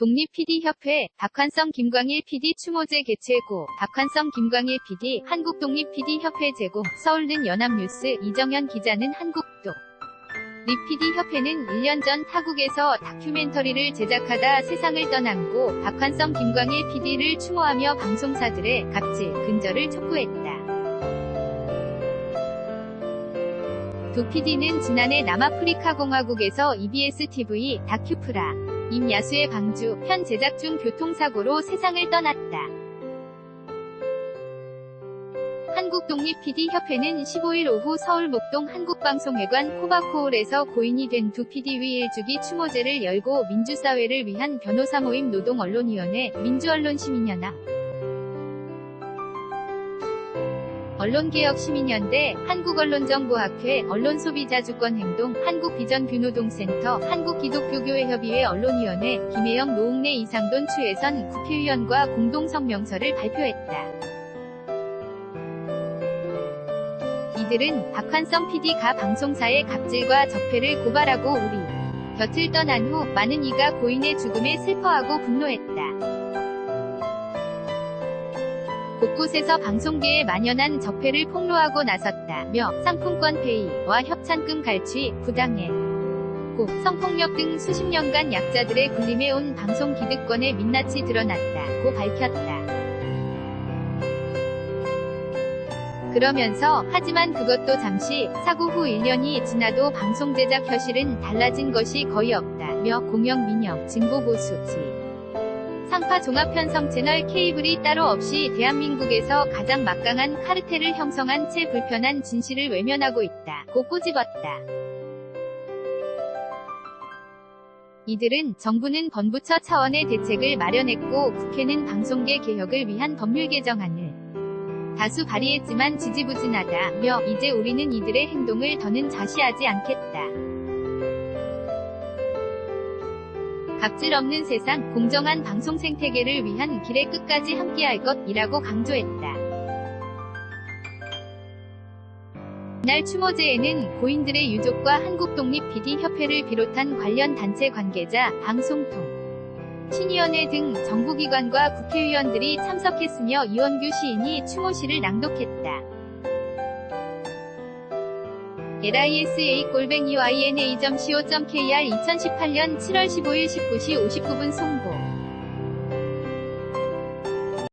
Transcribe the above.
독립 PD협회, 박환성 김광일 PD 추모제 개최고, 박환성 김광일 PD, 한국독립 PD협회 제공, 서울는 연합뉴스, 이정현 기자는 한국독. 립 PD협회는 1년 전 타국에서 다큐멘터리를 제작하다 세상을 떠난 고, 박환성 김광일 PD를 추모하며 방송사들의 갑질, 근절을 촉구했다. 두 PD는 지난해 남아프리카 공화국에서 EBS TV 다큐프라 임야수의 방주 편 제작 중 교통사고로 세상을 떠났다. 한국독립PD협회는 15일 오후 서울 목동 한국방송회관 코바코홀에서 고인이 된 두 PD 위 1주기 추모제를 열고 민주사회를 위한 변호사 모임 노동언론위원회 민주언론시민연합 언론개혁시민연대, 한국언론정보학회, 언론소비자주권행동, 한국비전뷰노동센터, 한국기독교교회협의회 언론위원회, 김혜영 노웅래 이상돈 추혜선 국회의원과 공동성명서를 발표했다. 이들은 박환성 PD가 방송사의 갑질과 적폐를 고발하고 우리 곁을 떠난 후 많은 이가 고인의 죽음에 슬퍼하고 분노했다. 곳곳에서 방송계에 만연한 적폐를 폭로하고 나섰다며 상품권 페이와 협찬금 갈취, 부당해. 고 성폭력 등 수십 년간 약자들의 굴림에 온 방송 기득권의 민낯이 드러났다고 밝혔다. 그러면서 하지만 그것도 잠시 사고 후 1년이 지나도 방송 제작 현실은 달라진 것이 거의 없다며 공영 민영 증보 보수지 상파 종합 편성 채널 케이블이 따로 없이 대한민국에서 가장 막강한 카르텔을 형성한 채 불편한 진실을 외면하고 있다 고 꼬집었다. 이들은 정부는 범부처 차원의 대책을 마련했고 국회는 방송계 개혁을 위한 법률 개정안을 다수 발의했지만 지지부진하다며 이제 우리는 이들의 행동을 더는 좌시하지 않겠다. 갑질 없는 세상, 공정한 방송 생태계를 위한 길의 끝까지 함께할 것이라고 강조했다. 이날 추모제에는 고인들의 유족과 한국독립 PD협회를 비롯한 관련 단체 관계자, 방송통, 신위원회 등 정부기관과 국회의원들이 참석했으며 이원규 시인이 추모시를 낭독했다. lisa-yna.co.kr 2018년 7월 15일 19시 59분 송고